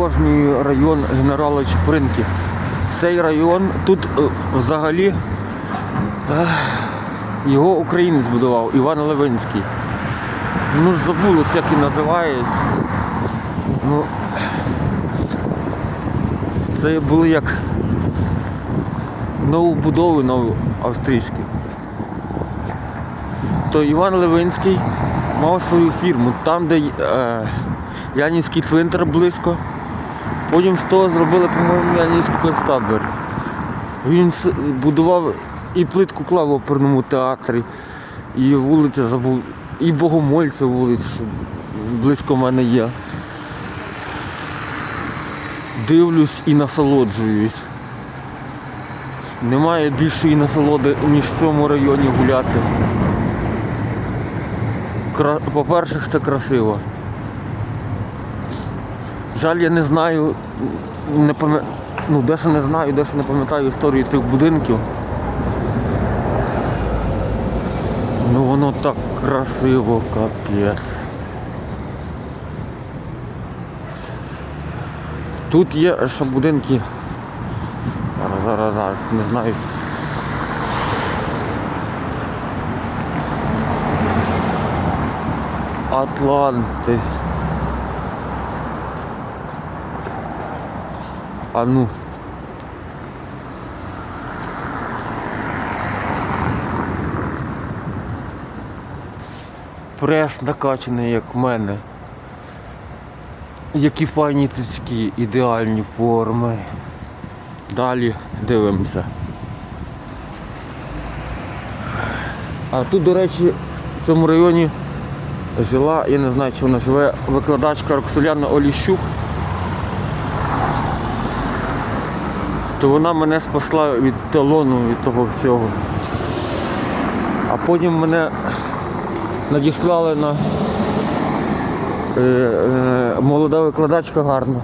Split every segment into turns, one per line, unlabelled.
обожнюю район генерала Чупринки. Цей район тут е, взагалі його українець будував, Іван Левинський. Ну, забулось, як він називається. Ну, це були як новобудови нові австрійські. То Іван Левинський мав свою фірму, там, де е, Янівський цвинтар близько. Потім того зробили, по-моєму, Янівський концтабір. Він будував і плитку клав в оперному театрі, і вулиця забув, і Богомольця вулиця, що близько мене є. Дивлюсь і насолоджуюсь. Немає більшої насолоди, ніж в цьому районі гуляти. По-перше, це красиво. Жаль, я не знаю, не пам'я... ну, дещо не знаю, дещо не пам'ятаю історію цих будинків. Ну воно так красиво, капець. Тут є ще будинки. Зараз, зараз, зараз, не знаю. Атланти. А ну. Прес накачаний, як в мене. Які файні цицькі, ідеальні форми. Далі дивимося. А тут, до речі, в цьому районі жила, я не знаю, чи вона живе, викладачка Роксоляна Оліщук. То вона мене спасла від талону, від того всього. А потім мене надіслали на е, е, молода викладачка гарна.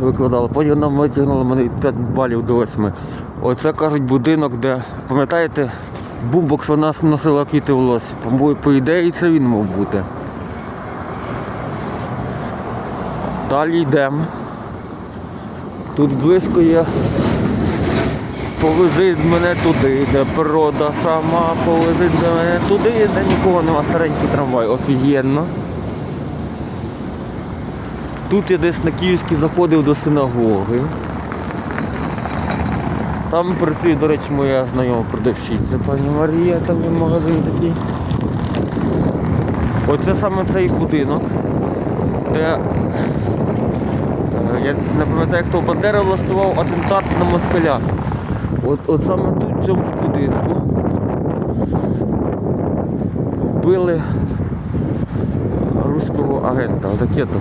Викладала. Потім вона витягнула мене від 5 балів до 8. Оце кажуть будинок, де, пам'ятаєте, бумбокс вона носила квіти в лосі. По, по ідеї це він мав бути. Далі йдемо. Тут близько є. Повези мене туди, де природа сама, повези мене туди, де нікого нема, старенький трамвай, офігенно. Тут я десь на Київській заходив до синагоги. Там працює, до речі, моя знайома продавщиця, пані Марія, там є магазин такий. Оце саме цей будинок, де я не пам'ятаю, хто Бандера влаштував атентат на москаля. От, от саме тут в цьому будинку вбили руського агента, отаке то.